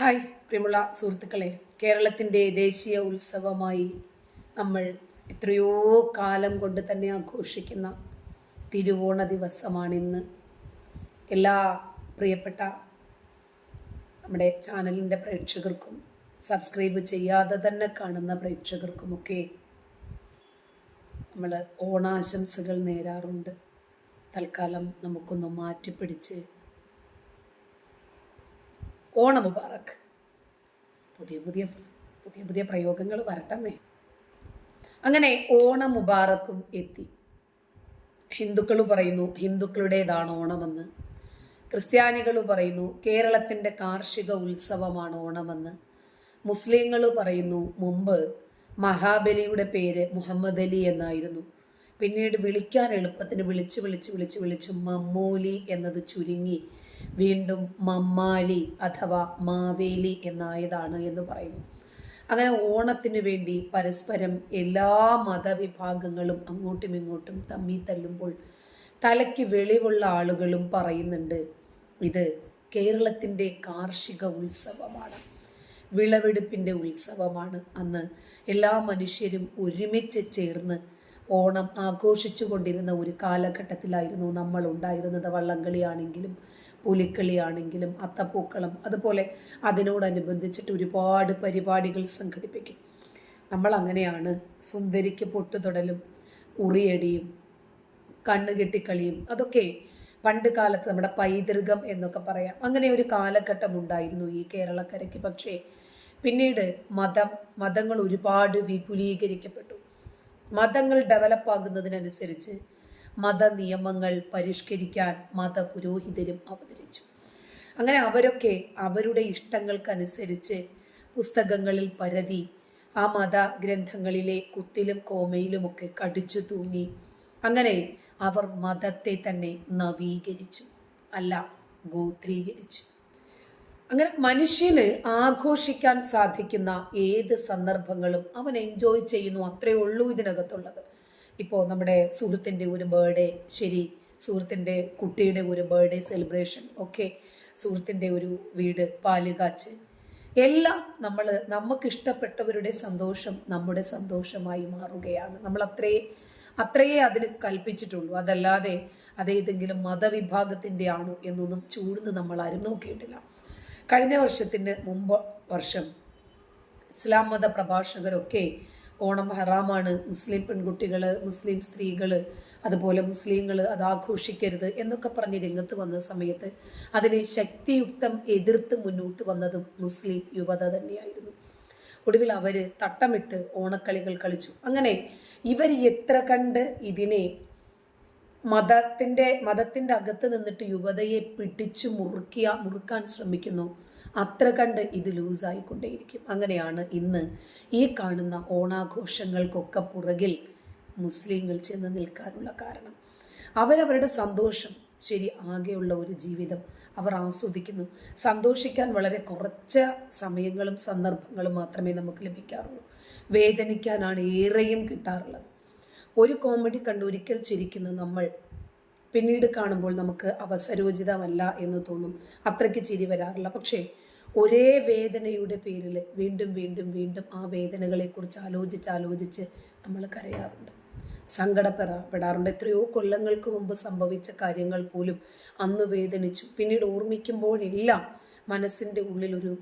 Hi പ്രിയമുള്ള സുഹൃത്തുക്കളെ. കേരളത്തിന്റെ ദേശീയ ഉത്സവമായി നമ്മൾ എത്രയോ കാലം കൊണ്ട് തന്നെ ആഘോഷിക്കുന്ന തിരുവോണ ദിവസമാണിന്ന്. എല്ലാ പ്രിയപ്പെട്ട നമ്മുടെ ചാനലിന്റെ പ്രേക്ഷകർക്കും സബ്സ്ക്രൈബ് ചെയ്യാതെ തന്നെ കാണുന്ന പ്രേക്ഷകർക്കുമൊക്കെ നമ്മൾ ഓണാശംസകൾ നേരാറുണ്ട്. തൽക്കാലം നമുക്കൊന്ന് മാറ്റിപ്പിടിച്ച് ഓണ മുബാറക്ക് പുതിയ പുതിയ പുതിയ പുതിയ പ്രയോഗങ്ങൾ വരട്ടെന്നേ. അങ്ങനെ ഓണം മുബാറക്കും എത്തി. ഹിന്ദുക്കൾ പറയുന്നു ഹിന്ദുക്കളുടേതാണ് ഓണമെന്ന്. ക്രിസ്ത്യാനികൾ പറയുന്നു കേരളത്തിന്റെ കാർഷിക ഉത്സവമാണ് ഓണമെന്ന്. മുസ്ലിങ്ങൾ പറയുന്നു മുമ്പ് മഹാബലിയുടെ പേര് മുഹമ്മദ് അലി എന്നായിരുന്നു. പിന്നീട് വിളിക്കാൻ എളുപ്പത്തിന് വിളിച്ച് വിളിച്ച് വിളിച്ച് വിളിച്ച് മമ്മൂലി എന്നത് ചുരുങ്ങി വീണ്ടും മമ്മാലി അഥവാ മാവേലി എന്നായതാണ് എന്ന് പറയുന്നു. അങ്ങനെ ഓണത്തിന് വേണ്ടി പരസ്പരം എല്ലാ മതവിഭാഗങ്ങളും അങ്ങോട്ടും ഇങ്ങോട്ടും തമ്മി തല്ലുമ്പോൾ തലയ്ക്ക് വെളിവുള്ള ആളുകളും പറയുന്നുണ്ട് ഇത് കേരളത്തിന്റെ കാർഷിക ഉത്സവമാണ് വിളവെടുപ്പിന്റെ ഉത്സവമാണ്. അന്ന് എല്ലാ മനുഷ്യരും ഒരുമിച്ച് ചേർന്ന് ഓണം ആഘോഷിച്ചു കൊണ്ടിരുന്ന ഒരു കാലഘട്ടത്തിലായിരുന്നു നമ്മൾ ഉണ്ടായിരുന്നത് വള്ളംകളിയാണെങ്കിലും പുലിക്കളിയാണെങ്കിലും അത്തപ്പൂക്കളം അതുപോലെ അതിനോടനുബന്ധിച്ചിട്ട് ഒരുപാട് പരിപാടികൾ സംഘടിപ്പിക്കും. നമ്മൾ അങ്ങനെയാണ് സുന്ദരിക്ക് പൊട്ടുതൊടലും ഉറിയടിയും കണ്ണുകെട്ടിക്കളിയും അതൊക്കെ പണ്ട് കാലത്ത് നമ്മുടെ പൈതൃകം എന്നൊക്കെ പറയാം. അങ്ങനെ ഒരു കാലഘട്ടം ഉണ്ടായിരുന്നു ഈ കേരളക്കരയ്ക്ക്. പക്ഷേ പിന്നീട് മതം മതങ്ങൾ ഒരുപാട് വിപുലീകരിക്കപ്പെട്ടു. മതങ്ങൾ ഡെവലപ്പ് ആകുന്നതിനനുസരിച്ച് മത നിയമങ്ങൾ പരിഷ്കരിക്കാൻ മത പുരോഹിതരും അവതരിച്ചു. അങ്ങനെ അവരൊക്കെ അവരുടെ ഇഷ്ടങ്ങൾക്കനുസരിച്ച് പുസ്തകങ്ങളിൽ പരതി ആ മത ഗ്രന്ഥങ്ങളിലെ കുത്തിലും കോമയിലുമൊക്കെ കടിച്ചു തൂങ്ങി. അങ്ങനെ അവർ മതത്തെ തന്നെ നവീകരിച്ചു അല്ല ഗോത്രീകരിച്ചു. അങ്ങനെ മനുഷ്യന് ആഘോഷിക്കാൻ സാധിക്കുന്ന ഏത് സന്ദർഭങ്ങളും അവൻ എൻജോയ് ചെയ്യുന്നു. അത്രയേ ഉള്ളൂ ഇതിനകത്തുള്ളത്. ഇപ്പോൾ നമ്മുടെ സുഹൃത്തിന്റെ ഒരു ബർത്ത്ഡേ ശരി സുഹൃത്തിന്റെ കുട്ടിയുടെ ഒരു ബർത്ത്ഡേ സെലിബ്രേഷൻ ഒക്കെ സുഹൃത്തിന്റെ ഒരു വീട് പാലുകാച്ച് എല്ലാം നമ്മൾ നമുക്ക് ഇഷ്ടപ്പെട്ടവരുടെ സന്തോഷം നമ്മുടെ സന്തോഷമായി മാറുകയാണ്. നമ്മൾ അത്രേ അത്രയേ അതിന് കൽപ്പിച്ചിട്ടുള്ളൂ. അതല്ലാതെ അതേതെങ്കിലും മതവിഭാഗത്തിന്റെ ആണോ എന്നൊന്നും ചൂടുന്ന് നമ്മൾ ആരും നോക്കിയിട്ടില്ല. കഴിഞ്ഞ വർഷത്തിന് മുമ്പ് വർഷം ഇസ്ലാം മത പ്രഭാഷകരൊക്കെ ഓണം ഹറാമാണ്. മുസ്ലിം പെൺകുട്ടികൾ മുസ്ലിം സ്ത്രീകൾ അതുപോലെ മുസ്ലിങ്ങൾ അത് ആഘോഷിക്കരുത് എന്നൊക്കെ പറഞ്ഞ് രംഗത്ത് വന്ന സമയത്ത് അതിനെ ശക്തിയുക്തം എതിർത്ത് മുന്നോട്ട് വന്നതും മുസ്ലിം യുവത തന്നെയായിരുന്നു. ഒടുവിൽ അവർ തട്ടമിട്ട് ഓണക്കളികൾ കളിച്ചു. അങ്ങനെ ഇവർ എത്ര കണ്ട് ഇതിനെ മതത്തിന്റെ മതത്തിന്റെ അകത്ത് നിന്നിട്ട് യുവതയെ പിടിച്ചു മുറുക്കിയ മുറുക്കാൻ ശ്രമിക്കുന്നു. അത്ര കണ്ട് ഇത് ലൂസായിക്കൊണ്ടേയിരിക്കും. അങ്ങനെയാണ് ഇന്ന് ഈ കാണുന്ന ഓണാഘോഷങ്ങൾക്കൊക്കെ പുറകിൽ മുസ്ലിങ്ങൾ ചെന്ന് നിൽക്കാനുള്ള കാരണം. അവരവരുടെ സന്തോഷം ശരി ആകെയുള്ള ഒരു ജീവിതം അവർ ആസ്വദിക്കുന്നു. സന്തോഷിക്കാൻ വളരെ കുറച്ച് സമയങ്ങളും സന്ദർഭങ്ങളും മാത്രമേ നമുക്ക് ലഭിക്കാറുള്ളൂ. വേദനിക്കാനാണ് ഏറെയും കിട്ടാറുള്ളത്. ഒരു കോമഡി കണ്ട് ഒരിക്കൽ ചിരിക്കുന്ന നമ്മൾ പിന്നീട് കാണുമ്പോൾ നമുക്ക് അവസരോചിതമല്ല എന്ന് തോന്നും. അത്രയ്ക്ക് ചിരി വരാറില്ല. പക്ഷേ ഒരേ വേദനയുടെ പേരിൽ വീണ്ടും വീണ്ടും വീണ്ടും ആ വേദനകളെക്കുറിച്ച് ആലോചിച്ച് ആലോചിച്ച് നമ്മൾ കരയാറുണ്ട്. സങ്കടപ്പെടാറുണ്ട്. എത്രയോ കൊല്ലങ്ങൾക്ക് മുമ്പ് സംഭവിച്ച കാര്യങ്ങൾ പോലും അന്ന് വേദനിച്ചു. പിന്നീട് ഓർമ്മിക്കുമ്പോഴെല്ലാം മനസ്സിന്റെ ഉള്ളിൽ ഒരു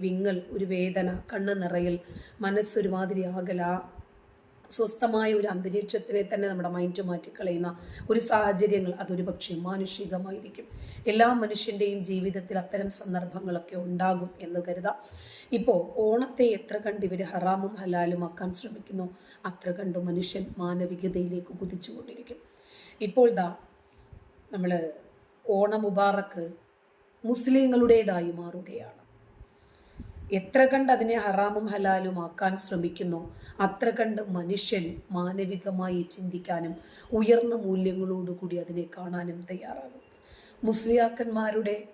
വിങ്ങൽ ഒരു വേദന കണ്ണ് നിറയൽ മനസ്സൊരുമാതിരി ആകല സ്വസ്ഥമായ ഒരു അന്തരീക്ഷത്തിലെ തന്നെ നമ്മുടെ മൈൻഡ് മാറ്റിക്കളയുന്ന ഒരു സാഹചര്യങ്ങൾ അതൊരു പക്ഷേ മാനുഷികമായിരിക്കും. എല്ലാ മനുഷ്യന്റെയും ജീവിതത്തിൽ അത്തരം സന്ദർഭങ്ങളൊക്കെ ഉണ്ടാകും എന്ന് കരുതാം. ഇപ്പോൾ ഓണത്തെ എത്ര കണ്ട് ഇവർ ഹറാമും ഹലാലും ആക്കാൻ ശ്രമിക്കുന്നു അത്ര കണ്ട് മനുഷ്യൻ മാനവികതയിലേക്ക് കുതിച്ചുകൊണ്ടിരിക്കും. ഇപ്പോൾ ദാ നമ്മൾ ഓണ മുബാറക്ക് മുസ്ലിങ്ങളുടേതായി മാറുകയാണ്. എത്ര കണ്ട് അതിനെ ഹറാമും ഹലാലും ആക്കാൻ ശ്രമിക്കുന്നു അത്ര കണ്ട് മനുഷ്യൻ മാനവികമായി ചിന്തിക്കാനും ഉയർന്ന മൂല്യങ്ങളോടുകൂടി അതിനെ കാണാനും തയ്യാറാകും. മുസ്ലിയാക്കന്മാരുടെ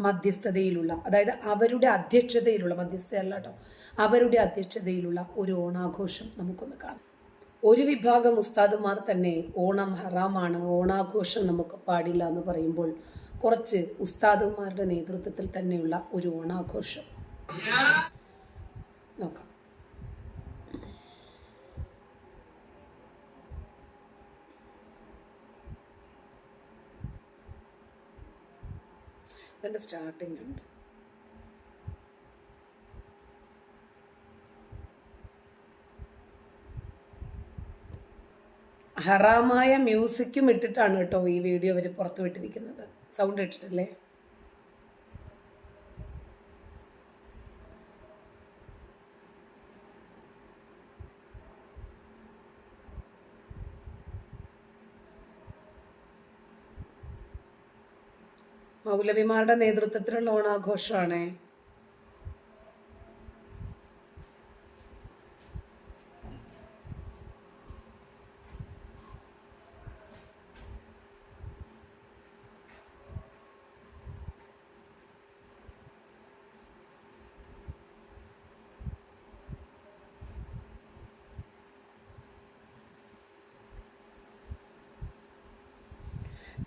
മധ്യസ്ഥതയിലുള്ള അതായത് അവരുടെ അധ്യക്ഷതയിലുള്ള മധ്യസ്ഥതയല്ല കേട്ടോ അവരുടെ അധ്യക്ഷതയിലുള്ള ഒരു ഓണാഘോഷം നമുക്കൊന്ന് കാണാം. ഒരു വിഭാഗം ഉസ്താദുമാർ തന്നെ ഓണം ഹറാമാണ് ഓണാഘോഷം നമുക്ക് പാടില്ല എന്ന് പറയുമ്പോൾ കുറച്ച് ഉസ്താദുമാരുടെ നേതൃത്വത്തിൽ തന്നെയുള്ള ഒരു ഓണാഘോഷം നോക്കാം. ഇതിന്റെ സ്റ്റാർട്ടിംഗ് ഉണ്ട്. ഹറാമായ മ്യൂസിക്കും ഇട്ടിട്ടാണ് കേട്ടോ ഈ വീഡിയോ അവർ പുറത്തു വിട്ടിരിക്കുന്നത് സൗണ്ട് ഇട്ടിട്ടില്ലേ? മൗലവിമാരുടെ നേതൃത്വത്തിലുള്ള ഓണാഘോഷമാണേ.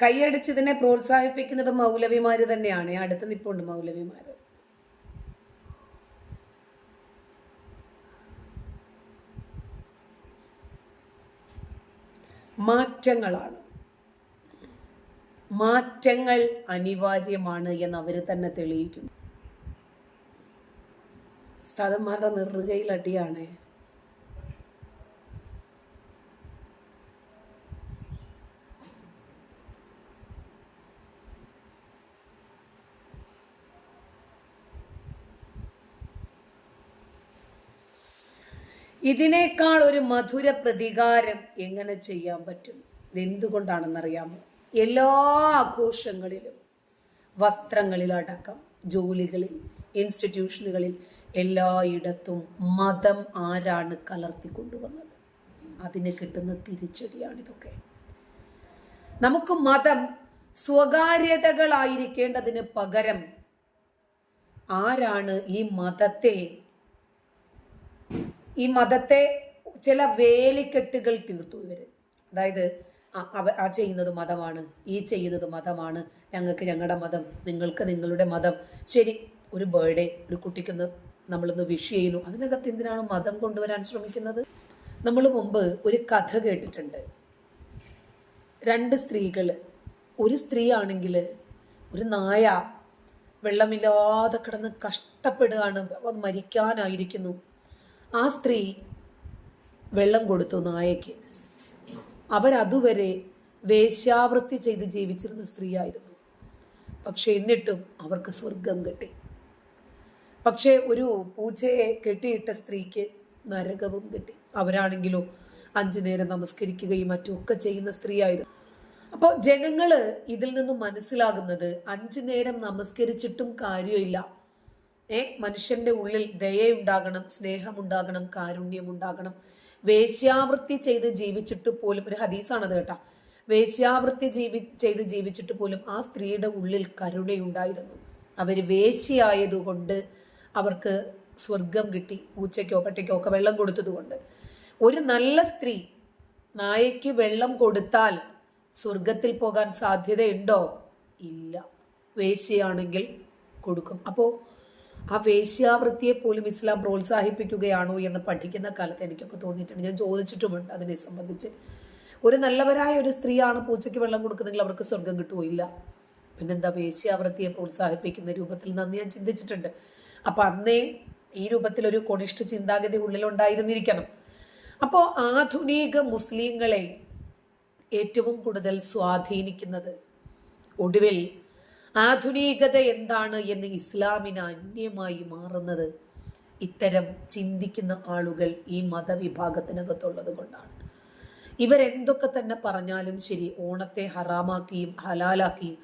കൈയടിച്ചതിനെ പ്രോത്സാഹിപ്പിക്കുന്നത് മൗലവിമാര് തന്നെയാണ്. അടുത്ത് നിപ്പുണ്ട് മൗലവിമാര്. മാറ്റങ്ങളാണ്. മാറ്റങ്ങൾ അനിവാര്യമാണ് എന്ന് അവർ തന്നെ തെളിയിക്കുന്നു. സ്ഥലന്മാരുടെ നെറുകയിൽ അടിയാണ്. ഇതിനേക്കാൾ ഒരു മധുര പ്രതികാരം എങ്ങനെ ചെയ്യാൻ പറ്റും? ഇതെന്തുകൊണ്ടാണെന്നറിയാമോ? എല്ലാ ആഘോഷങ്ങളിലും വസ്ത്രങ്ങളിലടക്കം ജോലികളിൽ ഇൻസ്റ്റിറ്റ്യൂഷനുകളിൽ എല്ലായിടത്തും മതം ആരാണ് കലർത്തി കൊണ്ടുവന്നത് അതിന് കിട്ടുന്ന തിരിച്ചടിയാണിതൊക്കെ നമുക്ക് മതം സ്വകാര്യതകളായിരിക്കേണ്ടതിന് പകരം ആരാണ് ഈ മതത്തെ ഈ മതത്തെ ചില വേലിക്കെട്ടുകൾ തീർത്തു ഇവർ അതായത് ആ ചെയ്യുന്നത് മതമാണ് ഈ ചെയ്യുന്നത് മതമാണ് ഞങ്ങൾക്ക് ഞങ്ങളുടെ മതം നിങ്ങൾക്ക് നിങ്ങളുടെ മതം. ശരി ഒരു ബേർഡേ ഒരു കുട്ടിക്കൊന്ന് നമ്മളൊന്ന് വിഷ് ചെയ്യുന്നു. അതിനകത്ത് എന്തിനാണ് മതം കൊണ്ടുവരാൻ ശ്രമിക്കുന്നത്? നമ്മൾ മുമ്പ് ഒരു കഥ കേട്ടിട്ടുണ്ട്. രണ്ട് സ്ത്രീകൾ ഒരു സ്ത്രീ ആണെങ്കിൽ ഒരു നായ വെള്ളമില്ലാതെ കിടന്ന് കഷ്ടപ്പെടുകയാണ് മരിക്കാനായിരിക്കുന്നു. ആ സ്ത്രീ വെള്ളം കൊടുത്തു നായയ്ക്ക്. അവരതുവരെ വേശ്യാവൃത്തി ചെയ്ത് ജീവിച്ചിരുന്ന സ്ത്രീയായിരുന്നു. പക്ഷെ എന്നിട്ടും അവർക്ക് സ്വർഗം കിട്ടി. പക്ഷേ ഒരു പൂച്ചയെ കെട്ടിയിട്ട സ്ത്രീക്ക് നരകവും കിട്ടി. അവരാണെങ്കിലോ അഞ്ചു നേരം നമസ്കരിക്കുകയും മറ്റുമൊക്കെ ചെയ്യുന്ന സ്ത്രീയായിരുന്നു. അപ്പോൾ ജനങ്ങൾ ഇതിൽ നിന്നും മനസ്സിലാകുന്നത് അഞ്ചു നേരം നമസ്കരിച്ചിട്ടും കാര്യമില്ല. ഏ? മനുഷ്യന്റെ ഉള്ളിൽ ദയയുണ്ടാകണം സ്നേഹമുണ്ടാകണം കാരുണ്യമുണ്ടാകണം. വേശ്യാവൃത്തി ചെയ്ത് ജീവിച്ചിട്ട് പോലും ഒരു ഹദീസാണത് കേട്ടാ. വേശ്യാവൃത്തി ജീവി ചെയ്ത് ജീവിച്ചിട്ട് പോലും ആ സ്ത്രീയുടെ ഉള്ളിൽ കരുണയുണ്ടായിരുന്നു. അവർ വേശിയായതുകൊണ്ട് അവർക്ക് സ്വർഗം കിട്ടി പൂച്ചയ്ക്കോ പട്ടിക്കോ ഒക്കെ വെള്ളം കൊടുത്തതുകൊണ്ട്. ഒരു നല്ല സ്ത്രീ നായയ്ക്ക് വെള്ളം കൊടുത്താൽ സ്വർഗത്തിൽ പോകാൻ സാധ്യതയുണ്ടോ? ഇല്ല. വേശിയാണെങ്കിൽ കൊടുക്കും. അപ്പോൾ ആ വേശ്യാവൃത്തിയെ പോലും ഇസ്ലാം പ്രോത്സാഹിപ്പിക്കുകയാണോ എന്ന് പഠിക്കുന്ന കാലത്ത് എനിക്കൊക്കെ തോന്നിയിട്ടുണ്ട്. ഞാൻ ചോദിച്ചിട്ടുമുണ്ട് അതിനെ സംബന്ധിച്ച്. ഒരു നല്ലവരായ ഒരു സ്ത്രീയാണ് പൂച്ചയ്ക്ക് വെള്ളം കൊടുക്കുന്നെങ്കിൽ അവർക്ക് സ്വർഗം കിട്ടുകയില്ല പിന്നെന്താ? വേശ്യാവൃത്തിയെ പ്രോത്സാഹിപ്പിക്കുന്ന രൂപത്തിൽ നന്ദി ഞാൻ ചിന്തിച്ചിട്ടുണ്ട്. അപ്പം അന്നേ ഈ രൂപത്തിൽ ഒരു കൊണിഷ്ഠ ചിന്താഗതി ഉള്ളിലുണ്ടായിരുന്നിരിക്കണം. അപ്പോൾ ആധുനിക മുസ്ലിങ്ങളെ ഏറ്റവും കൂടുതൽ സ്വാധീനിക്കുന്നത് ഒടുവിൽ ആധുനികത എന്താണ് എന്ന് ഇസ്ലാമിന് അന്യമായി മാറുന്നത്? ഇത്തരം ചിന്തിക്കുന്ന ആളുകൾ ഈ മതവിഭാഗത്തിനകത്തുള്ളത് കൊണ്ടാണ്. ഇവരെന്തൊക്കെ തന്നെ പറഞ്ഞാലും ശരി ഓണത്തെ ഹറാമാക്കിയും ഹലാലാക്കിയും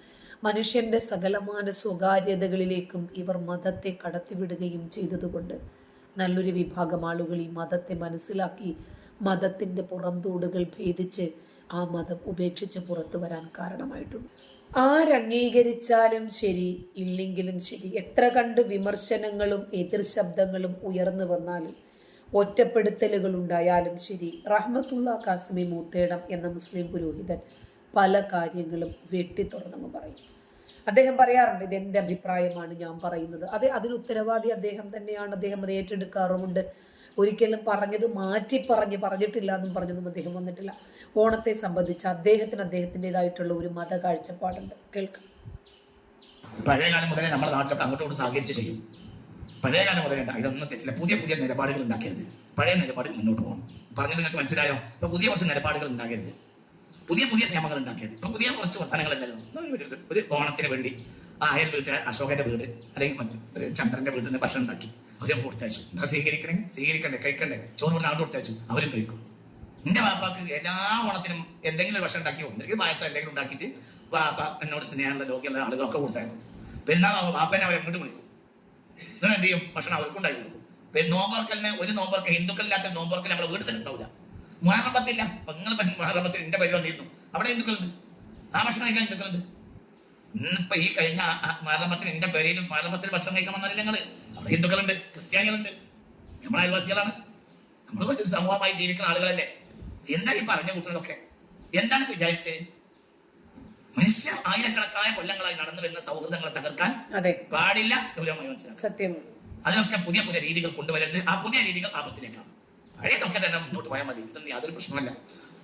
മനുഷ്യന്റെ സകലമാന സ്വകാര്യതകളിലേക്കും ഇവർ മതത്തെ കടത്തിവിടുകയും ചെയ്തതുകൊണ്ട് നല്ലൊരു വിഭാഗം ആളുകൾ ഈ മതത്തെ മനസ്സിലാക്കി മതത്തിന്റെ പുറംതോടുകൾ ഭേദിച്ച് ആ മതം ഉപേക്ഷിച്ച് പുറത്തു വരാൻ കാരണമായിട്ടുണ്ട്. ആരംഗീകരിച്ചാലും ശരി ഇല്ലെങ്കിലും ശരി. എത്ര കണ്ട് വിമർശനങ്ങളും എതിർ ശബ്ദങ്ങളും ഉയർന്നു വന്നാലും ഒറ്റപ്പെടുത്തലുകൾ ഉണ്ടായാലും ശരി. റഹ്മത്തുള്ള കാസിമി മൂത്തേടം എന്ന മുസ്ലിം പുരോഹിതൻ പല കാര്യങ്ങളും വെട്ടി പറയും. അദ്ദേഹം പറയാറുണ്ട് ഇത് എന്റെ അഭിപ്രായമാണ് ഞാൻ പറയുന്നത്. അതെ അതിന് ഉത്തരവാദി അദ്ദേഹം തന്നെയാണ്. അദ്ദേഹം അത് ഏറ്റെടുക്കാറുമുണ്ട്. ഒരിക്കലും പറഞ്ഞത് മാറ്റി പറഞ്ഞ് പറഞ്ഞിട്ടില്ല എന്നും പറഞ്ഞൊന്നും അദ്ദേഹം വന്നിട്ടില്ല. ഓണത്തെ സംബന്ധിച്ച് അദ്ദേഹത്തിന് അദ്ദേഹത്തിന്റെതായിട്ടുള്ള ഒരു മത കാഴ്ചപ്പാടുണ്ട് കേൾക്കാം. പഴയ കാലം മുതലേ നമ്മുടെ അങ്ങോട്ടും ഇങ്ങോട്ടും സഹകരിച്ച് ചെയ്യും. പഴയ കാലം മുതലേ ഇതൊന്നും തെറ്റില്ല. പുതിയ പുതിയ നിലപാടുകൾ ഉണ്ടാക്കരുത്. പഴയ നിലപാട് മുന്നോട്ട് പോകണം. പറഞ്ഞത് നിങ്ങൾക്ക് മനസ്സിലായോ? ഇപ്പൊ പുതിയ കുറച്ച് നിലപാടുകൾ ഉണ്ടാക്കരുത്. പുതിയ പുതിയ നിയമങ്ങൾ ഉണ്ടാക്കരുത്. ഇപ്പൊ പുതിയ കുറച്ച് വർത്തനങ്ങളല്ലല്ലോ ഒരു- ഓണത്തിന് വേണ്ടി ആ അയൽ വീട്ടിലെ അശോകന്റെ വീട് അല്ലെങ്കിൽ മറ്റു ചന്ദ്രന്റെ വീട്ടിൽ നിന്ന് ഭക്ഷണം ഉണ്ടാക്കി. അവരെ കൊടുത്തയച്ചു. സ്വീകരിക്കണേ? സ്വീകരിക്കണ്ടേ? കഴിക്കണ്ടേ? ചോറ് നാട് കൊടുത്തയച്ചു. അവരും കഴിക്കും. എന്റെ വാപ്പാക്ക് എല്ലാ ഓണത്തിനും എന്തെങ്കിലും ഭക്ഷണം ഉണ്ടാക്കി ഒന്നെങ്കിൽ പായസം എന്തെങ്കിലും ഉണ്ടാക്കിയിട്ട് വാപ്പ എന്നോട് സ്നേഹമുള്ള ലോകിയുള്ള ആളുകളൊക്കെ കൊടുത്തായിരുന്നു. പെരുന്നാളാവുമ്പോൾ വാപ്പനെ അവരെ എങ്ങോട്ട് വിളിക്കും. എന്നിട്ട് എന്ത് ചെയ്യും? ഭക്ഷണം അവർക്ക് ഉണ്ടാക്കി കൊടുക്കും. നോമ്പർക്കലിന് ഒരു നോമ്പർക്ക് ഹിന്ദുക്കളില്ലാത്ത നോമ്പർക്കൽ നമ്മുടെ വീട്ടിൽ ഉണ്ടാവില്ല. മഹാറമ്പത്തില്ല പെങ്ങൾ മുഹറമ്പത്തിൽ എന്റെ പേര് വന്നിരുന്നു. അവിടെ ഹിന്ദുക്കളുണ്ട്. ആ ഭക്ഷണം കഴിക്കാൻ ഹിന്ദുക്കളുണ്ട്. ഇന്നിപ്പോ ഈ കഴിഞ്ഞ മഹാറമ്പത്തിന് എന്റെ പേരിൽ മഹാറമ്പത്തിൽ ഭക്ഷണം കഴിക്കാൻ വന്നാലും ഞങ്ങൾ? അവിടെ ഹിന്ദുക്കളുണ്ട് ക്രിസ്ത്യാനികളുണ്ട്. നമ്മളെ അയൽവാസികളാണ്. നമ്മൾ സമൂഹമായി ജീവിക്കുന്ന ആളുകളല്ലേ? എന്താ ഈ പറഞ്ഞ കൂട്ടുന്നതൊക്കെ എന്താണ് വിചാരിച്ചത് മനുഷ്യ ആയിരക്കണക്കായ കൊല്ലങ്ങളായി നടന്നു വരുന്ന സൗഹൃദങ്ങളെ തകർക്കാൻ പാടില്ല ഗൗരവമായി മനസ്സിലാക്കാം സത്യം. അതിനൊക്കെ പുതിയ പുതിയ രീതികൾ കൊണ്ടുവരരുത്. ആ പുതിയ രീതികൾ ആപത്തിലേക്കാണ്. പഴയതൊക്കെ തന്നെ മുന്നോട്ട് പോയാൽ മതി. ഇതൊന്നും യാതൊരു പ്രശ്നമല്ല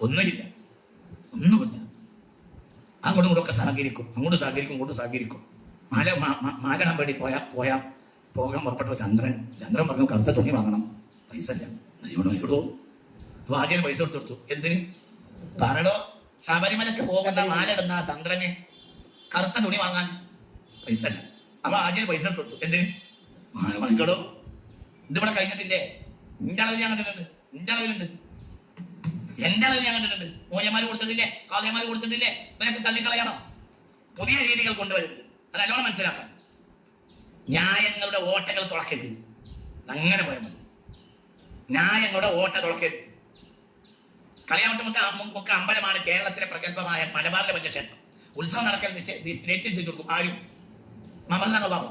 ഒന്നുമില്ല. ഒന്നുമില്ല. അങ്ങോട്ടും ഇങ്ങോട്ടും ഒക്കെ സഹകരിക്കും. അങ്ങോട്ട് സഹകരിക്കും ഇങ്ങോട്ട് സഹകരിക്കും. മാല മാലണം വേണ്ടി പോയാ പോയാ പോകാൻ പുറപ്പെട്ട ചന്ദ്രൻ. ചന്ദ്രൻ പറഞ്ഞു കറുത്ത തുണി വാങ്ങണം. പൈസ ഇല്ല. എവിടോ എവിടോ ആദ്യം പൈസ കൊടുത്തു കൊടുത്തു. എന്തിന്? പറടോ ശബരിമലക്ക് പോകുന്ന മാലിടുന്ന ചന്ദ്രനെ കറുത്ത തുണി വാങ്ങാൻ പൈസ അല്ല അപ്പൊ ആചാര്യ പൈസ കൊടുത്തു എന്തിന്? മാല വാങ്ങിക്കടോ. ഇതിവിടെ കഴിഞ്ഞിട്ടില്ലേ? നിന്റെ അളവിൽ ഞാൻ കണ്ടിട്ടുണ്ട്. നിന്റെ അളവിലുണ്ട്. എന്റെ അളവിൽ ഞാൻ കണ്ടിട്ടുണ്ട്. മൂല്യമാര് കൊടുത്തിട്ടില്ലേ? കാളിയമാര് കൊടുത്തിട്ടില്ലേ? ഇവരൊക്കെ തള്ളിക്കളയണം. പുതിയ രീതികൾ കൊണ്ടുവരുന്നത് അത് നല്ലോണം മനസ്സിലാക്കണം. ന്യായങ്ങളുടെ ഓട്ടകൾ തുളക്കരുത്. അങ്ങനെ പോയാൽ മതി. ന്യായങ്ങളുടെ ഓട്ട തുറക്കരുത് കളിയാവട്ടമൊക്കെ മുക്ക അമ്പലമാണ് കേരളത്തിലെ പ്രഗത്ഭമായ മലബാറിലെ വലിയ ക്ഷേത്രം. ഉത്സവം നടക്കൽ കൊടുക്കും ആരും മമർന്നാണ് ബാബു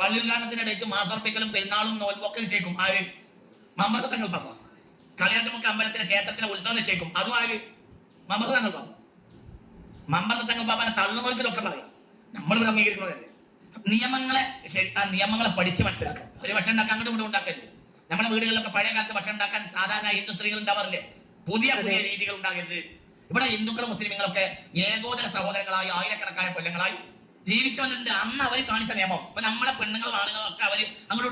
പള്ളിയുദ്ഘാടനത്തിന്റെ ഡേറ്റ് മാസോർപ്പിക്കലും പെരുന്നാളും നോൽപ്പൊക്കെ നിശ്ചയിക്കും. ആര് മമർത്തങ്ങൾ ബാബു കളിയാട്ടുമുക്ക് അമ്പലത്തിലെ ക്ഷേത്രത്തിലെ ഉത്സവം നിശ്ചയിക്കും. അതും ആര് മമർത്തങ്ങൾ ബാബു മമ്പലത്തങ്ങൾ ബാബാനെ ഒക്കെ പറയും. നമ്മൾ ഇവിടെ അംഗീകരിക്കുന്നവരല്ലേ? നിയമങ്ങളെ ആ നിയമങ്ങളെ പഠിച്ച് മനസ്സിലാക്കാം ഒരു ഭക്ഷണം ഉണ്ടാക്കാൻ അങ്ങോട്ടും ഇങ്ങോട്ടും ഉണ്ടാക്കരുത്. നമ്മുടെ വീടുകളിലൊക്കെ പഴയ കാലത്ത് ഭക്ഷണം ഉണ്ടാക്കാൻ സാധാരണ ഹിന്ദു സ്ത്രീകൾ ഉണ്ടാവാറില്ലേ? പുതിയ പുതിയ രീതികൾ ഉണ്ടാകരുത്. ഇവിടെ ഹിന്ദുക്കളും മുസ്ലിമുകളൊക്കെ ഏകോദര സഹോദരങ്ങളായി ആയിരക്കണക്കായ കൊല്ലങ്ങളായി ജീവിച്ചു വന്നിട്ടുണ്ട് അന്ന് അവർ കാണിച്ച നിയമം. ഇപ്പൊ നമ്മുടെ പെണ്ണുങ്ങളും ആണുങ്ങളും ഒക്കെ അവർ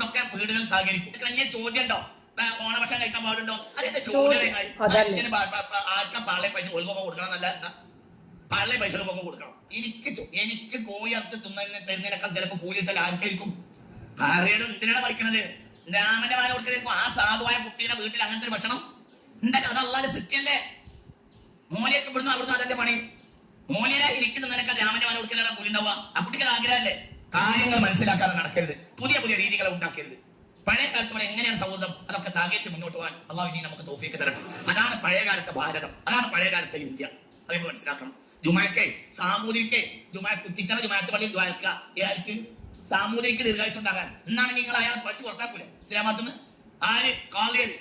ഒക്കെ വീടുകൾ സഹകരിക്കും. ചോദ്യം ഉണ്ടോ ഓണഭക്ഷണം കഴിക്കാൻ പാടുണ്ടോ? അതെന്താ ചോദ്യം. മനുഷ്യന് പ- പ- പ- ആർക്കാ പാളെ പൈസ ഒഴിവൊക്കെ കൊടുക്കണം എന്നല്ല. പള്ളി പൈസ ഒഴിവൊക്കെ കൊടുക്കണം. എനിക്ക് എനിക്ക് കോഴി അറുത്ത് തിന്നതിന് തരുന്നതിനേക്കാൾ ചിലപ്പോൾ കൂലി ഇട്ടാൽ ആർക്കായിരിക്കും? ഭാര്യയുടെ എന്തിനാണ് പഠിക്കണത്? രാമന്റെ മാല കൊടുക്കലേക്കും ആ സാധുവായ കുട്ടിയുടെ വീട്ടിൽ അങ്ങനത്തെ ഒരു ഭക്ഷണം ഉണ്ടല്ലോ അത് അള്ളാന്റെ സൃഷ്ടിയല്ലേ മൂലയൊക്കെ ഇവിടുന്ന് അവിടുന്ന് അതെന്റെ പണി. മൂലയിലായി ഇരിക്കുന്ന നിനക്ക് രാമന്റെ മാല കൊടുക്കലാണ് കൂലി ഉണ്ടാവുക. ആ കുട്ടികൾ ആഗ്രഹമല്ലേ? കാര്യങ്ങൾ മനസ്സിലാക്കാതെ നടക്കരുത്. പുതിയ പുതിയ രീതികൾ ഉണ്ടാക്കരുത്. പഴയ കാലത്ത് ഇവിടെ എങ്ങനെയാണ് സൗഹൃദം? അതൊക്കെ സഹകരിച്ച് മുന്നോട്ട് പോകാൻ അള്ളാഹു ഇനി നമുക്ക് തോഫിക്ക് തരട്ടെ. അതാണ് പഴയകാലത്തെ ഭാരതം. അതാണ് പഴയകാലത്തെ ഇന്ത്യ. അത് നമ്മൾ മനസ്സിലാക്കണം. ജുമാക്കെ സാമൂതിരിക്കെ. ജുമാ കുത്തിച്ചറ ജുമാത്ത് പള്ളിയിൽ ദ്വാരക്ക ഏർക്ക് സാമൂതിരിക്ക് ദീർഘായുസ് ഉണ്ടാകാൻ. എന്നാണ് നിങ്ങൾ അയാളെ പഠിച്ചു പുറത്താക്കൂലെ? ഇസ്ലാമാത്തുനിന്ന് ആര്? കാളിയൽ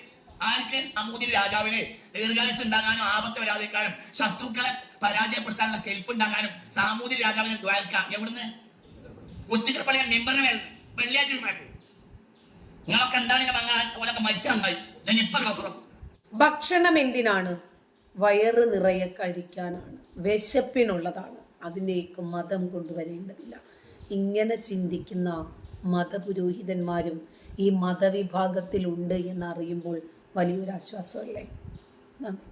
ആർക്ക്? അമൂതിരി രാജാവിന്. ദീർഘായുസ് ഉണ്ടാകാനും ആപത്ത് വരാതിരിക്കാനും ശത്രുക്കളെ പരാജയപ്പെടുത്താനുള്ള കെൽപ്പുണ്ടാകാനും സാമൂതിരി രാജാവിന് ദ്വാരക്ക. എവിടുന്ന്? കുത്തിച്ചിറ പള്ളിയിൽ മെമ്പറിന് മേൽ വെള്ളിയാഴ്ച നിങ്ങളൊക്കെ ഉണ്ടാണെങ്കിൽ അങ്ങനെ ഓലൊക്കെ മരിച്ച നന്നായി. ഞാൻ ഭക്ഷണം എന്തിനാണ്? വയറ് നിറയെ കഴിക്കാനാണ്. വിശപ്പിനുള്ളതാണ്. അതിലേക്ക് മതം കൊണ്ടുവരേണ്ടതില്ല. ഇങ്ങനെ ചിന്തിക്കുന്ന മതപുരോഹിതന്മാരും ഈ മതവിഭാഗത്തിലുണ്ട് എന്നറിയുമ്പോൾ വലിയൊരു ആശ്വാസമല്ലേ നന്ദി.